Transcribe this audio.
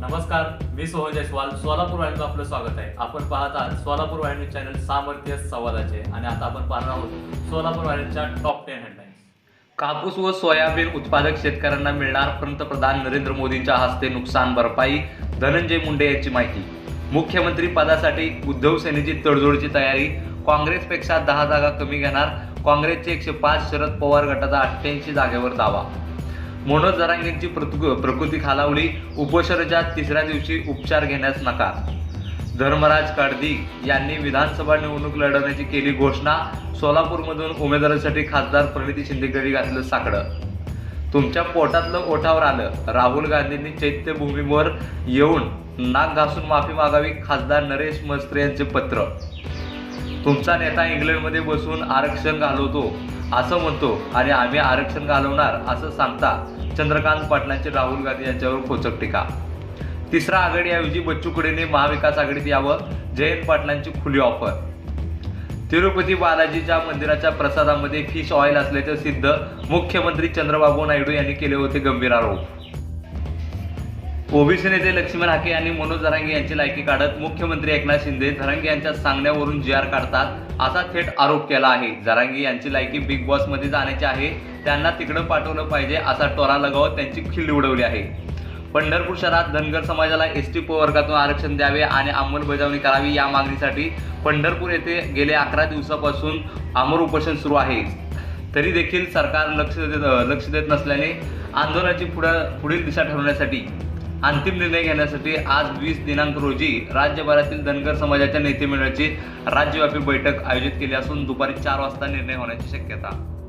नमस्कार मी सोहन जयस्वाल. सोलापूर वाहिनीचं आपलं स्वागत आहे. आपण पाहत आहात सोलापूर वाहिनी चॅनल सामर्थ्य संवादाचे. आणि आता आपण पाहणार आहोत सोलापूर वाहिनीच्या टॉप टेन हेडलाईन्स कापूस व सोयाबीन उत्पादक शेतकऱ्यांना मिळणार पंतप्रधान नरेंद्र मोदींच्या हस्ते नुकसान भरपाई धनंजय मुंडे यांची माहिती. मुख्यमंत्री पदासाठी उद्धव सेनेची तडजोडची तयारी काँग्रेसपेक्षा दहा जागा कमी घेणार काँग्रेसचे एकशे पाच शरद पवार गटाचा अठ्ठ्याऐंशी जागेवर दावा. मनोज जरांगेंची प्रकृती खालावली. उपोषणाच्या तिसऱ्या दिवशी उपचार घेण्यास नकार. धर्मराज काडदी यांनी विधानसभा निवडणूक लढवण्याची केली घोषणा. सोलापूरमधून उमेदवारासाठी खासदार प्रणिती शिंदेकडे घातलं साकडं. तुमच्या पोटातलं ओठावर आलं. राहुल गांधींनी चैत्यभूमीवर येऊन नाक घासून माफी मागावी खासदार नरेश मस्त्रे यांचे पत्र. तुमचा नेता इंग्लंडमध्ये बसून आरक्षण घालवतो. असं म्हणतो. आणि आम्ही आरक्षण घालवणार असं सांगता चंद्रकांत पाटलांची राहुल गांधी यांच्यावर खोचक टीका. तिसरा आघाडीऐवजी बच्चू कडेने महाविकास आघाडीत यावं जयंत पाटलांची खुली ऑफर. तिरुपती बालाजीच्या मंदिराच्या प्रसादामध्ये फिश ऑइल असल्याचं सिद्ध मुख्यमंत्री चंद्रबाबू नायडू यांनी केले होते गंभीर आरोप. ओबीसी नेते लक्ष्मण हाके आणि मनोज जरांगे यांची लायकी काढत मुख्यमंत्री एकनाथ शिंदे जरांगे यांच्या सांगण्यावरून जी आर काढतात असा थेट आरोप केला आहे. जरांगे यांची लायकी बिग बॉसमध्ये जाण्याची आहे. त्यांना तिकडं पाठवलं पाहिजे असा टोरा लगावत त्यांची खिल्ली उडवली आहे. पंढरपूर शहरात धनगर समाजाला एस टी प्रवर्गातून आरक्षण द्यावे आणि अंमलबजावणी करावी या मागणीसाठी पंढरपूर येथे गेल्या अकरा दिवसापासून अमर उपोषण सुरू आहे. तरी देखील सरकार लक्ष देत लक्ष देत नसल्याने आंदोलनाची पुढं पुढील दिशा ठरवण्यासाठी अंतिम निर्णय घेण्यासाठी आज वीस दिनांक रोजी राज्यभरातील धनगर समाजाच्या नेतेमंडळाची राज्यव्यापी बैठक आयोजित केली असून दुपारी चार वाजता निर्णय होण्याची शक्यता.